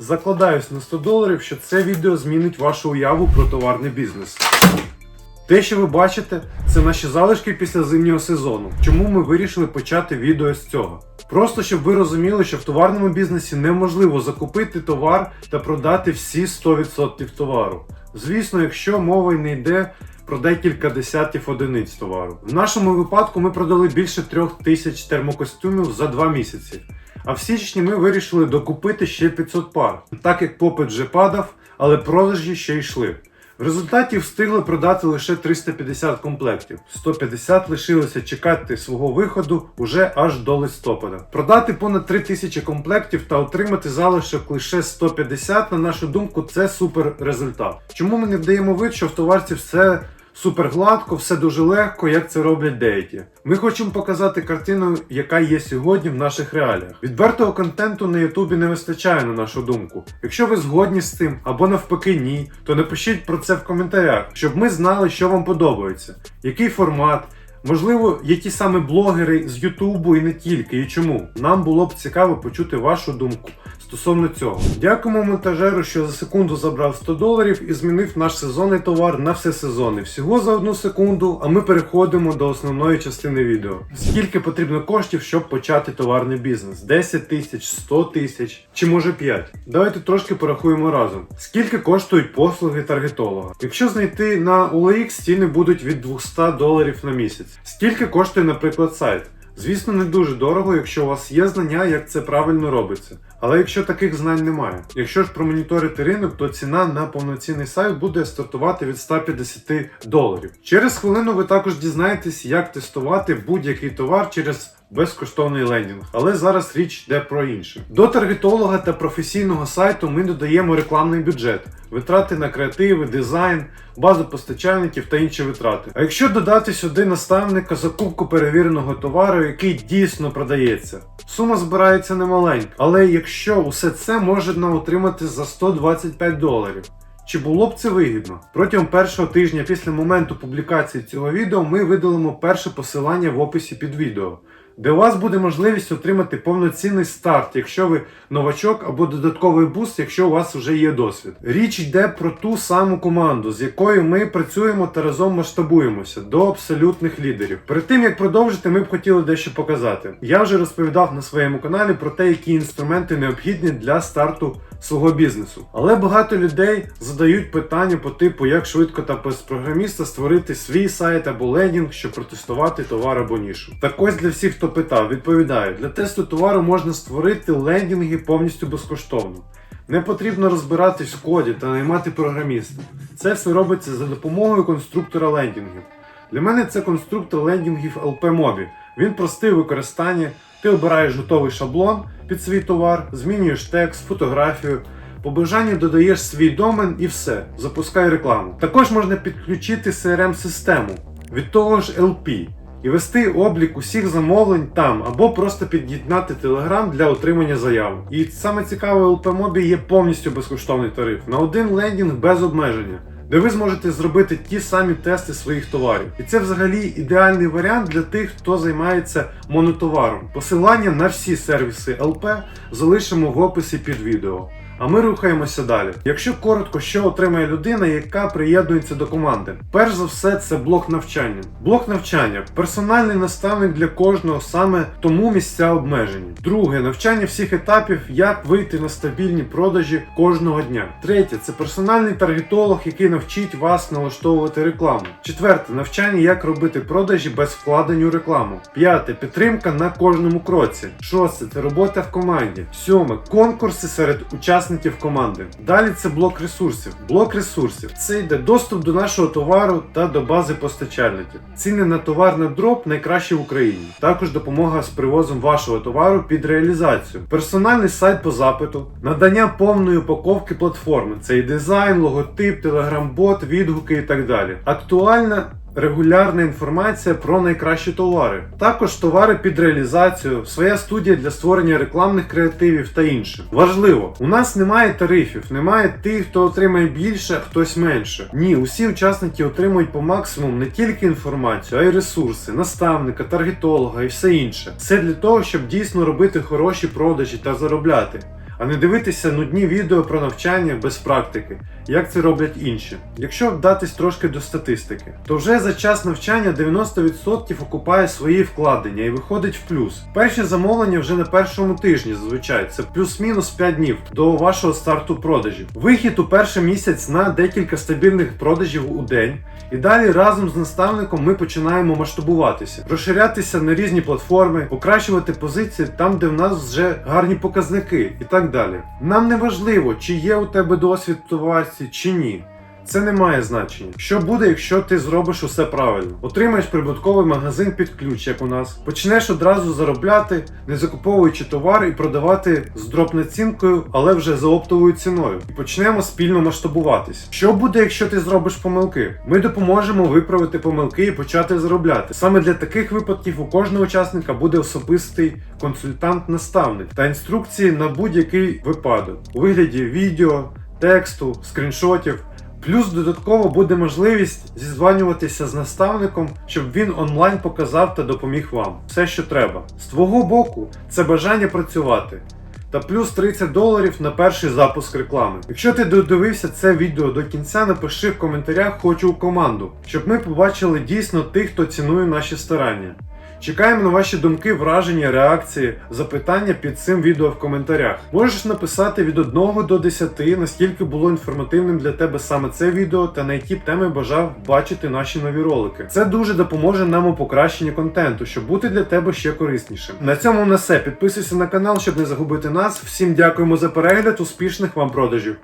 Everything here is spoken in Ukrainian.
Закладаюсь на 100 доларів, що це відео змінить вашу уяву про товарний бізнес. Те, що ви бачите, це наші залишки після зимнього сезону. Чому ми вирішили почати відео з цього? Просто щоб ви розуміли, що в товарному бізнесі неможливо закупити товар та продати всі 100% товару. Звісно, якщо мова й не йде про декілька десятків одиниць товару. В нашому випадку ми продали більше трьох тисяч термокостюмів за два місяці. А в січні ми вирішили докупити ще 500 пар, так як попит вже падав, але продажі ще йшли. В результаті встигли продати лише 350 комплектів. 150 лишилося чекати свого виходу уже аж до листопада. Продати понад 3000 комплектів та отримати залишок лише 150, на нашу думку, це супер результат. Чому ми не вдаємо вид, що в товарці все супер гладко, все дуже легко, як це роблять деякі. Ми хочемо показати картину, яка є сьогодні в наших реаліях. Відвертого контенту на Ютубі не вистачає, на нашу думку. Якщо ви згодні з цим або навпаки ні, то напишіть про це в коментарях, щоб ми знали, що вам подобається, який формат. Можливо, які саме блогери з Ютубу і не тільки, і чому. Нам було б цікаво почути вашу думку стосовно цього. Дякуємо монтажеру, що за секунду забрав 100 доларів і змінив наш сезонний товар на всесезонний. Всього за одну секунду, а ми переходимо до основної частини відео. Скільки потрібно коштів, щоб почати товарний бізнес? 10 тисяч, 100 тисяч чи може 5? Давайте трошки порахуємо разом. Скільки коштують послуги таргетолога? Якщо знайти на OLX, ціни будуть від 200 доларів на місяць. Скільки коштує, наприклад, сайт? Звісно, не дуже дорого, якщо у вас є знання, як це правильно робиться. Але якщо таких знань немає, якщо ж промоніторити ринок, то ціна на повноцінний сайт буде стартувати від 150 доларів. Через хвилину ви також дізнаєтесь, як тестувати будь-який товар через безкоштовний лендінг. Але зараз річ йде про інше. До таргетолога та професійного сайту ми додаємо рекламний бюджет, витрати на креативи, дизайн, базу постачальників та інші витрати. А якщо додати сюди наставника закупку перевіреного товару, який дійсно продається, сума збирається немаленька. Але якщо усе це можна отримати за 125 доларів. Чи було б це вигідно? Протягом першого тижня після моменту публікації цього відео ми видалимо перше посилання в описі під відео, де у вас буде можливість отримати повноцінний старт, якщо ви новачок, або додатковий буст, якщо у вас вже є досвід. Річ йде про ту саму команду, з якою ми працюємо та разом масштабуємося до абсолютних лідерів. Перед тим як продовжити, ми б хотіли дещо показати. Я вже розповідав на своєму каналі про те, які інструменти необхідні для старту свого бізнесу. Але багато людей задають питання по типу, як швидко та без програміста створити свій сайт або лендінг, щоб протестувати товар або нішу. Так ось для всіх, хто питав, відповідаю, для тесту товару можна створити лендінги повністю безкоштовно. Не потрібно розбиратись в коді та наймати програміста. Це все робиться за допомогою конструктора лендінгів. Для мене це конструктор лендінгів LP-Mobi. Він простий у використанні. Ти обираєш готовий шаблон під свій товар, змінюєш текст, фотографію. По бажанню додаєш свій домен і все, запускай рекламу. Також можна підключити CRM-систему від того ж LP і вести облік усіх замовлень там, або просто під'єднати Telegram для отримання заяв. І саме цікаве, у LP-Mobi є повністю безкоштовний тариф на один лендінг без обмеження. Де ви зможете зробити ті самі тести своїх товарів. І це взагалі ідеальний варіант для тих, хто займається монотоваром. Посилання на всі сервіси ЛП залишимо в описі під відео. А ми рухаємося далі. Якщо коротко, що отримає людина, яка приєднується до команди, перш за все, це блок навчання. Блок навчання персональний наставник для кожного, саме тому місця обмежені. Друге навчання всіх етапів, як вийти на стабільні продажі кожного дня. Третє це персональний таргетолог, який навчить вас налаштовувати рекламу. Четверте навчання, як робити продажі без вкладень у рекламу. П'яте підтримка на кожному кроці. Шосте це робота в команді. Сьоме конкурси серед учасників команди. Далі це блок ресурсів. Блок ресурсів це йде доступ до нашого товару та до бази постачальників. Ціни на товар на дроп найкращі в Україні. Також допомога з привозом вашого товару під реалізацію. Персональний сайт по запиту, надання повної упаковки платформи. Це і дизайн, логотип, телеграм-бот, відгуки і так далі. Актуальна регулярна інформація про найкращі товари. Також товари під реалізацію, своя студія для створення рекламних креативів та інше. Важливо, у нас немає тарифів, немає тих, хто отримає більше, а хтось менше. Ні, усі учасники отримують по максимуму не тільки інформацію, а й ресурси, наставника, таргетолога і все інше. Все для того, щоб дійсно робити хороші продажі та заробляти. А не дивитися нудні відео про навчання без практики, як це роблять інші. Якщо вдатись трошки до статистики, то вже за час навчання 90% окупає свої вкладення і виходить в плюс. Перші замовлення вже на першому тижні зазвичай це плюс-мінус 5 днів до вашого старту продажів. Вихід у перший місяць на декілька стабільних продажів у день. І далі разом з наставником ми починаємо масштабуватися, розширятися на різні платформи, покращувати позиції там, де в нас вже гарні показники, і так далі. Нам не важливо, чи є у тебе досвід в товарці, чи ні. Це не має значення. Що буде, якщо ти зробиш усе правильно? Отримаєш прибутковий магазин під ключ, як у нас. Почнеш одразу заробляти, не закуповуючи товар і продавати з дроп націнкою, але вже за оптовою ціною. І почнемо спільно масштабуватись. Що буде, якщо ти зробиш помилки? Ми допоможемо виправити помилки і почати заробляти. Саме для таких випадків у кожного учасника буде особистий консультант-наставник та інструкції на будь-який випадок у вигляді відео, тексту, скріншотів. Плюс додатково буде можливість зізванюватися з наставником, щоб він онлайн показав та допоміг вам все, що треба. З твого боку, це бажання працювати. Та плюс 30 доларів на перший запуск реклами. Якщо ти додивився це відео до кінця, напиши в коментарях хочу у команду, щоб ми побачили дійсно тих, хто цінує наші старання. Чекаємо на ваші думки, враження, реакції, запитання під цим відео в коментарях. Можеш написати від 1 до 10, наскільки було інформативним для тебе саме це відео та на які б теми бажав бачити наші нові ролики. Це дуже допоможе нам у покращенні контенту, щоб бути для тебе ще кориснішим. На цьому на все. Підписуйся на канал, щоб не загубити нас. Всім дякуємо за перегляд, успішних вам продажів!